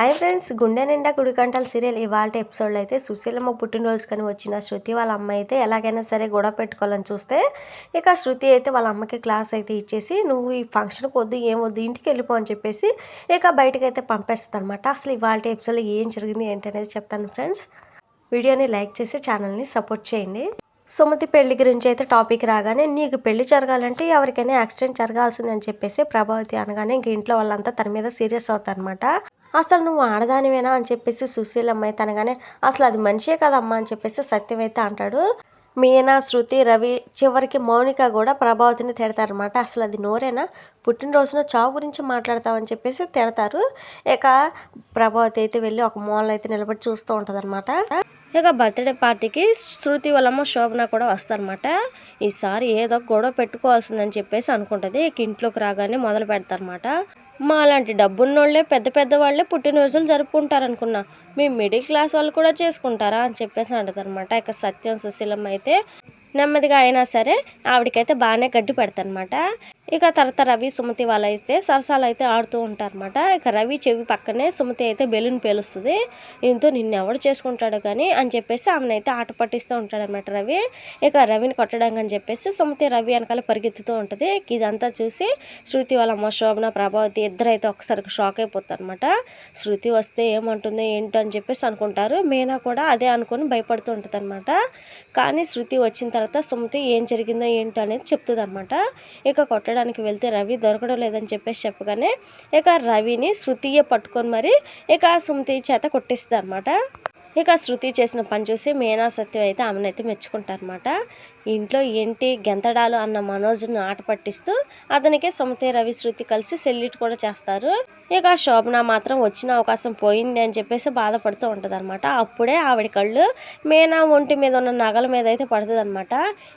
Hi friends గుండె నిండా గుడికంటల serial ఇవాళ ఎపిసోడ్లో అయితే సుశీలమ్మ పుట్టినరోజు కానీ వచ్చిన శృతి వాళ్ళ అమ్మ అయితే ఎలాగైనా సరే గొడవ పెట్టుకోవాలని చూస్తే ఇక శృతి అయితే వాళ్ళ అమ్మకి క్లాస్ అయితే ఇచ్చేసి నువ్వు ఈ ఫంక్షన్కి వద్దు ఏం వద్దు ఇంటికి వెళ్ళిపో అని చెప్పేసి ఇక బయటకు అయితే పంపేస్తుంది అనమాట అసలు ఇవాళ ఎపిసోడ్లో ఏం జరిగింది ఏంటనేది చెప్తాను ఫ్రెండ్స్. వీడియోని లైక్ చేసి ఛానల్ని సపోర్ట్ చేయండి. సుమతి పెళ్ళి గురించి అయితే టాపిక్ రాగానే నీకు పెళ్ళి జరగాలంటే ఎవరికైనా యాక్సిడెంట్ జరగాల్సిందని చెప్పేసి ప్రభావతి అనగానే ఇంక ఇంట్లో వాళ్ళంతా తన మీద సీరియస్ అవుతారనమాట అసలు నువ్వు ఆడదానివేనా అని చెప్పేసి సుశీలమ్మ అయితే అనగానే అసలు అది మనిషే కదమ్మా అని చెప్పేసి సత్యం అయితే అంటాడు. మీనా శృతి రవి చివరికి మౌనిక కూడా ప్రభావతిని తిడతారనమాట అసలు అది నోరేనా? పుట్టినరోజున చావు గురించి మాట్లాడతామని చెప్పేసి తిడతారు. ఇక ప్రభావతి అయితే వెళ్ళి ఒక మూలలో అయితే నిలబడి చూస్తూ ఉంటుంది ఇక బర్త్డే పార్టీకి శృతి వాళ్ళమ్మ శోభన కూడా వస్తారనమాట ఈసారి ఏదో గొడవ పెట్టుకోవాల్సిందని చెప్పేసి అనుకుంటుంది. ఇక ఇంట్లోకి రాగానే మొదలు పెడతారనమాట మా అలాంటి డబ్బున్నోళ్ళే పెద్ద పెద్ద వాళ్ళే పుట్టినరోజులు జరుపుకుంటారనుకున్నా. మీ మిడిల్ క్లాస్ వాళ్ళు కూడా చేసుకుంటారా అని చెప్పేసి అంటదనమాట ఇక సత్యం సుశీలమ్మ అయితే నెమ్మదిగా అయినా సరే ఆవిడకైతే బాగానే గడ్డి పెడతారనమాట ఇక తర్వాత రవి సుమతి వాళ్ళు అయితే సరసాలు అయితే ఆడుతూ ఉంటారనమాట ఇక రవి చెవి పక్కనే సుమతి అయితే బెలూన్ పేలుస్తుంది. ఇంతో నిన్ను ఎవడు చేసుకుంటాడు కానీ అని చెప్పేసి ఆమెను అయితే ఆట పట్టిస్తూ ఉంటాడనమాట రవి. ఇక రవిని కొట్టడం అని చెప్పేసి సుమతి రవి వెనకాల పరిగెత్తుతూ ఉంటుంది. ఇదంతా చూసి శృతి వాళ్ళ అమ్మ శోభన ప్రభావతి ఇద్దరు అయితే ఒకసారి షాక్ అయిపోతారనమాట శృతి వస్తే ఏమంటుంది ఏంటో అని చెప్పేసి అనుకుంటారు. మీనా కూడా అదే అనుకుని భయపడుతూ ఉంటుంది అనమాట కానీ శృతి వచ్చిన తర్వాత సుమతి ఏం జరిగిందో ఏంటో అనేది చెప్తుంది అనమాట ఇక కొట్టడం చూడడానికి వెళ్తే రవి దొరకడం లేదని చెప్పేసి చెప్పగానే ఇక రవిని శృతియే పట్టుకొని మరి ఇక సుమతి చేత కొట్టిస్తుంది అనమాట ఇక శృతి చేసిన పని చూసి మీనా సత్యం అయితే ఆమెనైతే మెచ్చుకుంటారనమాట ఇంట్లో ఏంటి గెంతడాలు అన్న మనోజ్ను ఆట పట్టిస్తూ అతనికి సుమతి రవి శృతి కలిసి సెల్యూట్ కూడా చేస్తారు. ఇక శోభన మాత్రం వచ్చిన అవకాశం పోయింది అని చెప్పేసి బాధపడుతూ ఉంటుంది అనమాట అప్పుడే ఆవిడ కళ్ళు మీనా ఒంటి మీద ఉన్న నగల మీద అయితే పడుతుంది అనమాట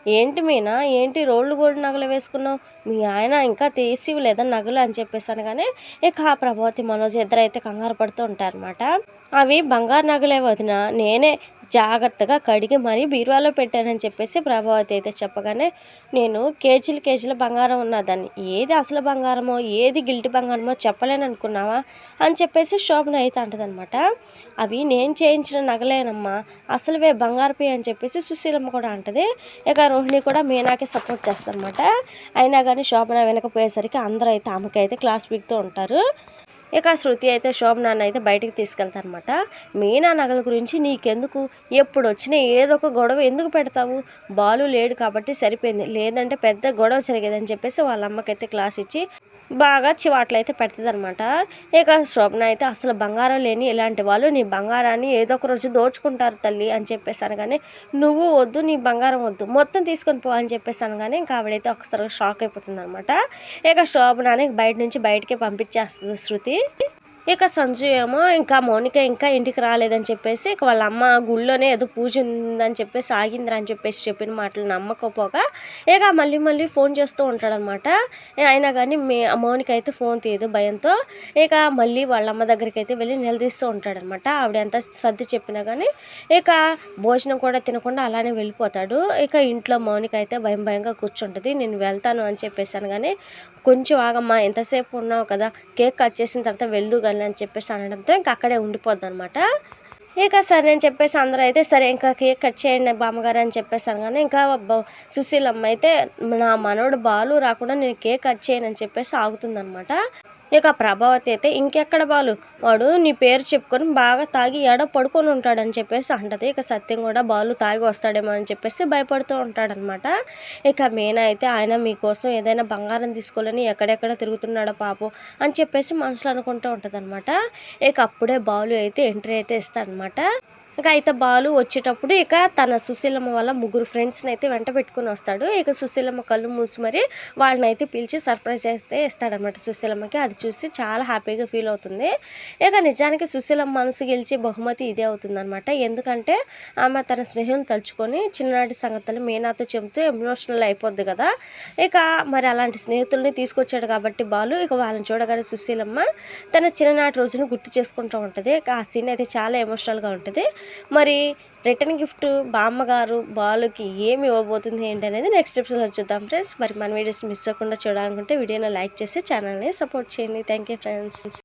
ఏంటి మీనా ఏంటి రోళ్ళు గోల్డ్ నగలు వేసుకున్నావు? మీ ఆయన ఇంకా తీసి లేదా నగలు అని చెప్పేసాను కానీ ఇక ఆ ప్రభావతి మనోజ్ ఇద్దరైతే కంగారు పడుతూ ఉంటారనమాట అవి బంగారు నగలే వదిన నేనే జాగ్రత్తగా కడిగి మరీ బీరువాలో పెట్టానని చెప్పేసి ప్రభావతి అయితే చెప్పగానే నేను కేజీలు కేజీల బంగారం ఉన్నదాన్ని. ఏది అసలు బంగారమో ఏది గిల్టి బంగారమో చెప్పలేను అనుకున్నావా అని చెప్పేసి శోభన అయితే అంటదనమాట అవి నేను చేయించిన నగలేనమ్మా అసలువే బంగారపి అని చెప్పేసి సుశీలమ్మ కూడా అంటది. ఇక రోహిణి కూడా మీనాకే సపోర్ట్ చేస్తారనమాట అయినా కానీ శోభన వెనకపోయేసరికి అందరూ అయితే ఆమెకైతే క్లాస్ పీక్తూ ఉంటారు. ఇక శృతి అయితే శోభనాన్ని అయితే బయటికి తీసుకెళ్తారనమాట మీనా నగల గురించి నీకెందుకు? ఎప్పుడు వచ్చినా ఏదో ఒక గొడవ ఎందుకు పెడతావు? బాలు లేడు కాబట్టి సరిపోయింది. లేదంటే పెద్ద గొడవ జరిగేదని చెప్పేసి వాళ్ళ అమ్మకైతే క్లాస్ ఇచ్చి బాగా చివాట్లు అయితే పెడుతుంది అనమాట ఇక శోభన అయితే అసలు బంగారం లేని ఇలాంటి వాళ్ళు నీ బంగారాన్ని ఏదో ఒక రోజు దోచుకుంటారు తల్లి అని చెప్పేసాను కానీ నువ్వు వద్దు నీ బంగారం వద్దు మొత్తం తీసుకొని పో అని చెప్పేసాను కానీ ఇంకా ఆవిడైతే ఒకసారి షాక్ అయిపోతుంది అనమాట ఇక శోభనానికి బయట నుంచి బయటకే పంపించేస్తుంది శృతి. ఇక సంజు ఏమో ఇంకా మౌనిక ఇంకా ఇంటికి రాలేదని చెప్పేసి ఇక వాళ్ళ అమ్మ గుళ్ళోనే ఏదో పూజ ఉందని చెప్పేసి ఆగిందిరా అని చెప్పేసి చెప్పిన మాటలు నమ్మకపోగా ఇక మళ్ళీ మళ్ళీ ఫోన్ చేస్తూ ఉంటాడనమాట అయినా కానీ మే మౌనిక అయితే ఫోన్ తీయదు భయంతో. ఇక మళ్ళీ వాళ్ళ అమ్మ దగ్గరికి అయితే వెళ్ళి నిలదీస్తూ ఉంటాడనమాట ఆవిడ ఎంత సర్ది చెప్పినా కానీ ఇక భోజనం కూడా తినకుండా అలానే వెళ్ళిపోతాడు. ఇక ఇంట్లో మౌనిక అయితే భయం భయంగా కూర్చుంటుంది నేను వెళ్తాను అని చెప్పేసాను కానీ కొంచెం ఆగమ్మా ఎంతసేపు ఉన్నావు కదా కేక్ కట్ చేసిన తర్వాత వెళ్దు కానీ అని చెప్పేసి అనడంతో ఇంకా అక్కడే ఉండిపోద్ది అనమాట ఇక సరే నేను చెప్పేసి అందరూ అయితే సరే ఇంకా కేక్ కట్ చేయండి బామ్మగారు అని చెప్పేసాను కానీ ఇంకా సుశీలమ్మ అయితే నా మనోడు బాలు రాకుండా నేను కేక్ కట్ చేయను అని చెప్పేసి ఆగుతుందనమాట ఇక ప్రభావతి అయితే ఇంకెక్కడ బాలు? వాడు నీ పేరు చెప్పుకొని బాగా తాగి ఎడ పడుకొని ఉంటాడని చెప్పేసి అంటది. ఇక సత్యం కూడా బాలు తాగి వస్తాడేమో అని చెప్పేసి భయపడుతూ ఉంటాడనమాట ఇక మీనా అయితే ఆయన మీకోసం ఏదైనా బంగారం తీసుకోవాలని ఎక్కడెక్కడ తిరుగుతున్నాడో పాపం అని చెప్పేసి మనసులో అనుకుంటూ ఉంటుంది ఇక అప్పుడే బాలు అయితే ఎంట్రీ అయితే ఇస్తాడనమాట ఇక అయితే బాలు వచ్చేటప్పుడు ఇక తన సుశీలమ్మ వల్ల ముగ్గురు ఫ్రెండ్స్ని అయితే వెంట పెట్టుకుని వస్తాడు. ఇక సుశీలమ్మ కళ్ళు మూసి మరి వాళ్ళని అయితే పిలిచి సర్ప్రైజ్ అయితే ఇస్తాడనమాట సుశీలమ్మకి. అది చూసి చాలా హ్యాపీగా ఫీల్ అవుతుంది. ఇక నిజానికి సుశీలమ్మ మనసు గెలిచి బహుమతి ఇదే అవుతుందనమాట ఎందుకంటే ఆమె తన స్నేహం తలుచుకొని చిన్ననాటి సంగతులు మీనాతో చెబుతూ ఎమోషనల్ అయిపోద్ది కదా. ఇక మరి అలాంటి స్నేహితుల్ని తీసుకొచ్చాడు కాబట్టి బాలు ఇక వాళ్ళని చూడగానే సుశీలమ్మ తన చిన్ననాటి రోజును గుర్తు చేసుకుంటూ ఉంటుంది. ఆ సీన్ అయితే చాలా ఎమోషనల్గా ఉంటుంది. మరి రిటర్న్ గిఫ్ట్ బామ్మగారు బాలుకి ఏమి ఇవ్వబోతుంది ఏంటి అనేది నెక్స్ట్ ఎపిసోడ్లో చూద్దాం ఫ్రెండ్స్ మరి మన వీడియోస్ మిస్ అవ్వకుండా చూడాలనుకుంటే వీడియోని లైక్ చేసి ఛానల్ని సపోర్ట్ చేయండి. Thank you friends